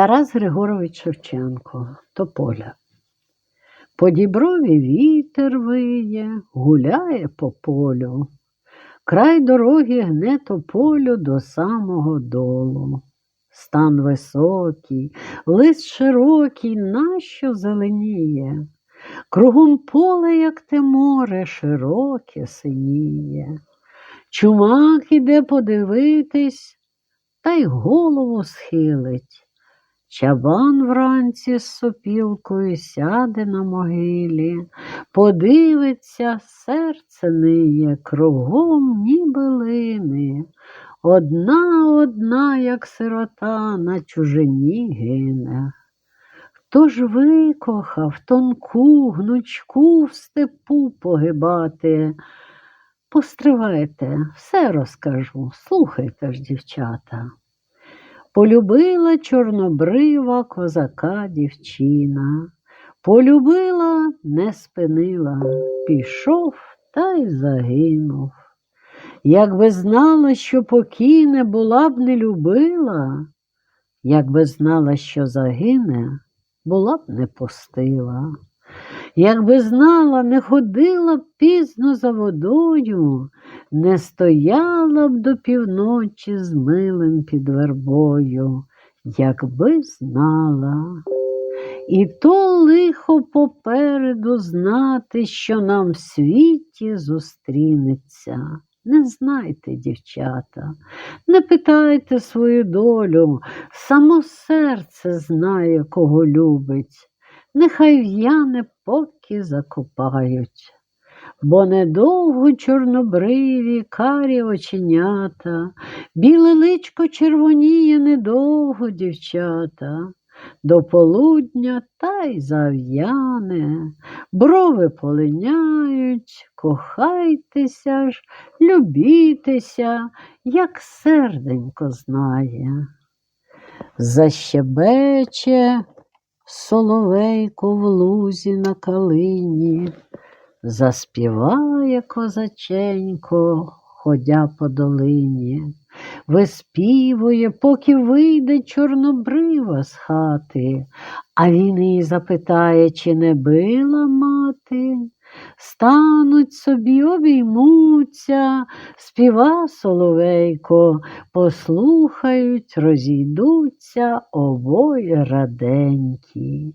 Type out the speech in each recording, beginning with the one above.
Тарас Григорович Шевченко, Тополя. По діброві вітер виє, гуляє по полю. Край дороги гне тополю до самого долу. Стан високий, лист широкий, нащо зеленіє. Кругом поле, як те море, широке синіє. Чумак іде подивитись, та й голову схилить. Чабан вранці з сопілкою сяде на могилі, подивиться, серце ниє, кругом ніби лини. Одна, одна, як сирота, на чужині гине. Хто ж викохав тонку гнучку в степу погибати? Постривайте, все розкажу, слухайте ж, дівчата. Полюбила чорнобрива козака дівчина, полюбила, не спинила, пішов та й загинув. Якби знала, що покине, була б не любила, якби знала, що загине, була б не пустила. Якби знала, не ходила б пізно за водою, не стояла б до півночі з милим під вербою, якби знала. І то лихо попереду знати, що нам в світі зустрінеться. Не знайте, дівчата, не питайте свою долю, само серце знає, кого любить нехай в'яне поки закопають. Бо недовго чорнобриві карі оченята, біле личко червоніє недовго дівчата, до полудня та й зав'яне, брови полиняють, кохайтеся ж, любітеся, як серденько знає. Защебече соловейко в лузі на калині, заспіває козаченько, ходя по долині, виспівує, поки вийде чорнобрива з хати, а він її запитає, чи не била мати. Стануть собі, обіймуться, співа соловейко, послухають, розійдуться обоє раденькі.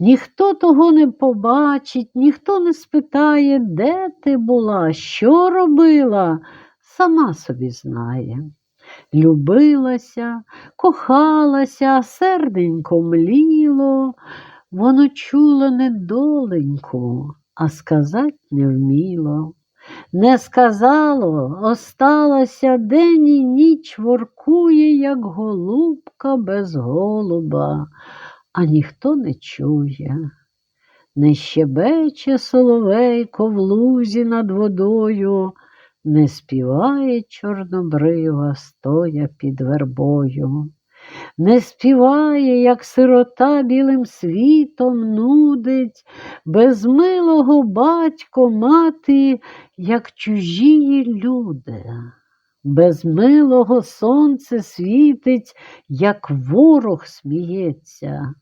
Ніхто того не побачить, ніхто не спитає, де ти була, що робила, сама собі знає. Любилася, кохалася, серденько мліло, воно чуло недоленьку а сказать не вміло. Не сказало, осталося день і ніч воркує, як голубка без голуба, а ніхто не чує. Не щебече соловейко в лузі над водою, не співає чорнобрива, стоя під вербою. Не співає, як сирота білим світом нудить, без милого батько мати, як чужії люди, без милого сонце світить, як ворог сміється,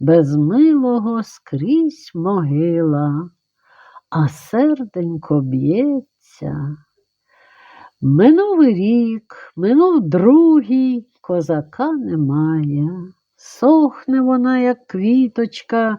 без милого скрізь могила, а серденько б'ється. Минув рік, минув другий, козака немає. Сохне вона, як квіточка,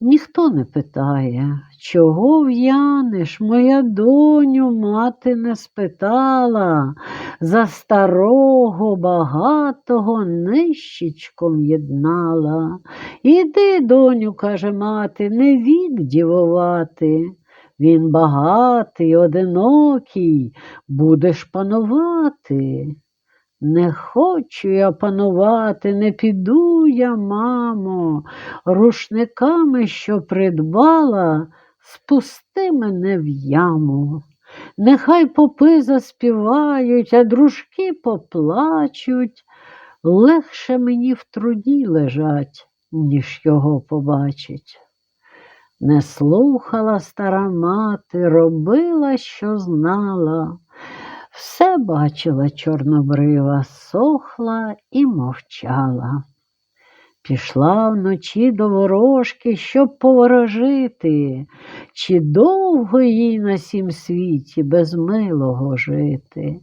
ніхто не питає, чого в'янеш, моя доню, мати не спитала, за старого багатого нищечком єднала. Іди, доню, каже мати, не вік дівувати. Він багатий, одинокий, будеш панувати. Не хочу я панувати, не піду я, мамо, рушниками, що придбала, спусти мене в яму. Нехай попи заспівають, а дружки поплачуть. Легше мені в труді лежать, ніж його побачить. Не слухала стара мати, робила, що знала. Все бачила чорнобрива, сохла і мовчала. Пішла вночі до ворожки, щоб поворожити, чи довго їй на сім світі без милого жити.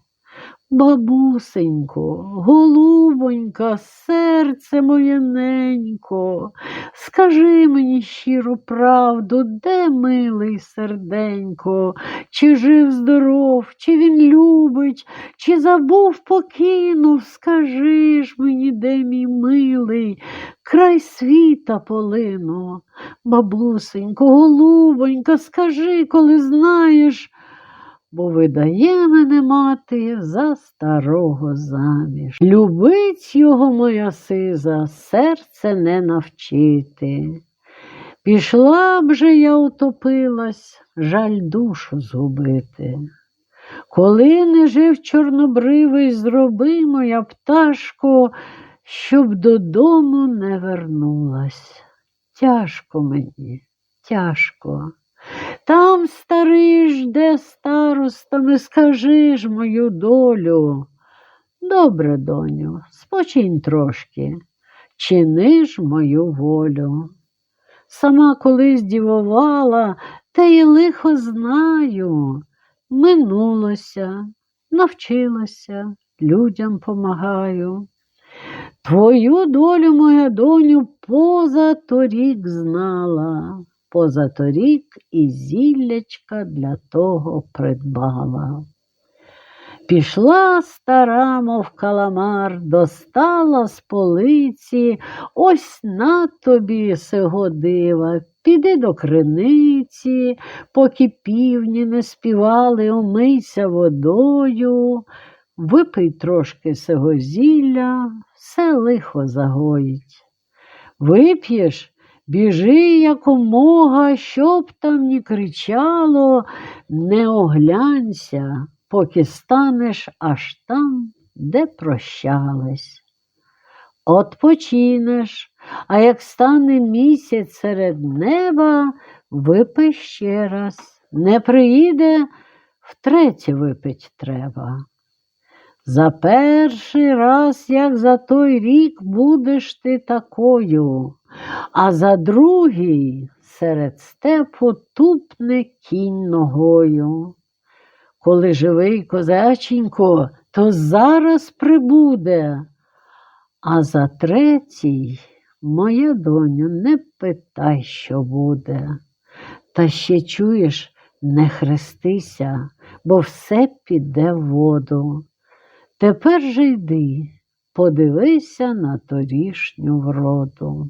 Бабусенько, голубонька, серце моє ненько, скажи мені щиру правду, де милий серденько, чи жив здоров, чи він любить, чи забув покинув, скажи ж мені, де мій милий, край світа полину. Бабусенько, голубонька, скажи, коли знаєш, бо видає мене мати за старого заміж. Любить його моя сиза, серце не навчити. Пішла б же я утопилась, жаль душу згубити. Коли не жив чорнобривий, зроби моя пташко, щоб додому не вернулась. Тяжко мені, тяжко. Там старий жде старостами, скажи ж мою долю. Добре, доню, спочинь трошки, чини ж мою волю. Сама колись дівувала, та й лихо знаю. Минулося, навчилася, людям помагаю. Твою долю, моя доню, поза торік знала, поза торік і зіллячка для того придбала. Пішла стара, мов каламар, достала з полиці, ось на тобі сего дива, піди до криниці, поки півні не співали, умийся водою, випий трошки сего зілля, все лихо загоїть. Вип'єш, біжи якомога, щоб там ні кричало, не оглянься, поки станеш аж там, де прощались. Отпочинеш, а як стане місяць серед неба, випий ще раз. Не приїде, втретє випить треба. За перший раз, як за той рік, будеш ти такою, а за другий серед степу тупне кінь ногою. Коли живий козаченько, то зараз прибуде, а за третій, моя доню, не питай, що буде. Та ще чуєш, не хрестися, бо все піде в воду. Тепер же йди, подивися на торішню вроду.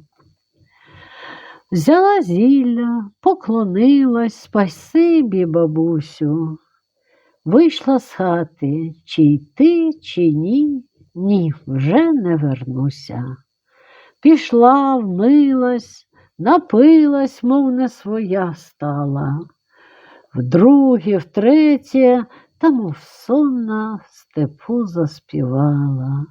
Взяла зілля, поклонилась, спасибі, бабусю. Вийшла з хати, чи йти, чи ні, ні, вже не вернуся. Пішла, вмилась, напилась, мов не своя стала. Вдруге, втретє, та мов сонна в степу заспівала.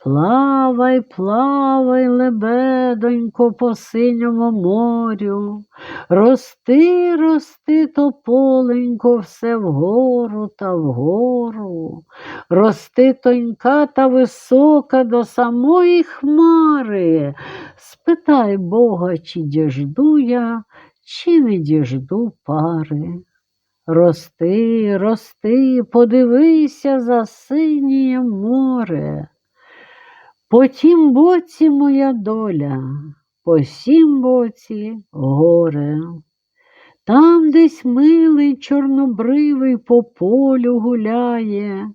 Плавай, плавай, лебедонько, по синьому морю, рости, рости, тополенько, все вгору та вгору, рости тонька та висока до самої хмари. Спитай Бога, чи діжду я, чи не діжду пари. Рости, рости, подивися за синє море. По тім боці моя доля, по сім боці горе. Там десь милий чорнобривий по полю гуляє,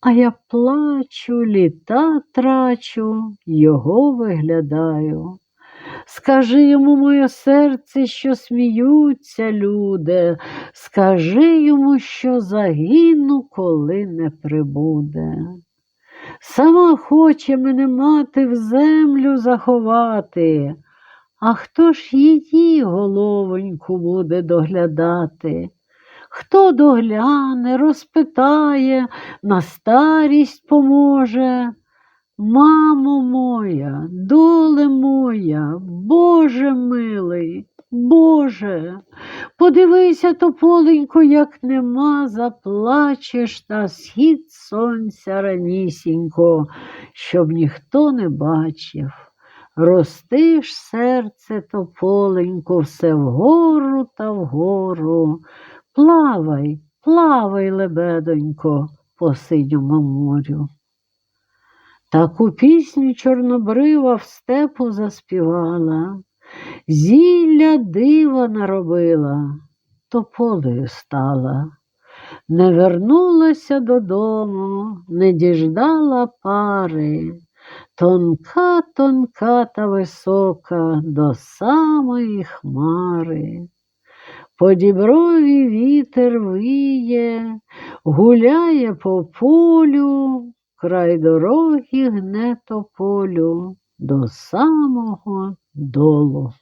а я плачу, літа трачу, його виглядаю. Скажи йому, моє серце, що сміються люди, скажи йому, що загину, коли не прибуде. Сама хоче мене мати в землю заховати, а хто ж її головоньку буде доглядати? Хто догляне, розпитає, на старість поможе? Мамо моя, доле моя, Боже милий, Боже, подивися, тополенько, як нема, заплачеш на схід сонця ранісінько, щоб ніхто не бачив. Ростиш серце тополенько, все вгору та вгору. Плавай, плавай, лебедонько, по синьому морю. Таку пісню чорнобрива в степу заспівала, зілля дива наробила, тополею стала. Не вернулася додому, не діждала пари, тонка, тонка та висока до самої хмари. По діброві вітер виє, гуляє по полю, край дороги гне тополю до самого долу.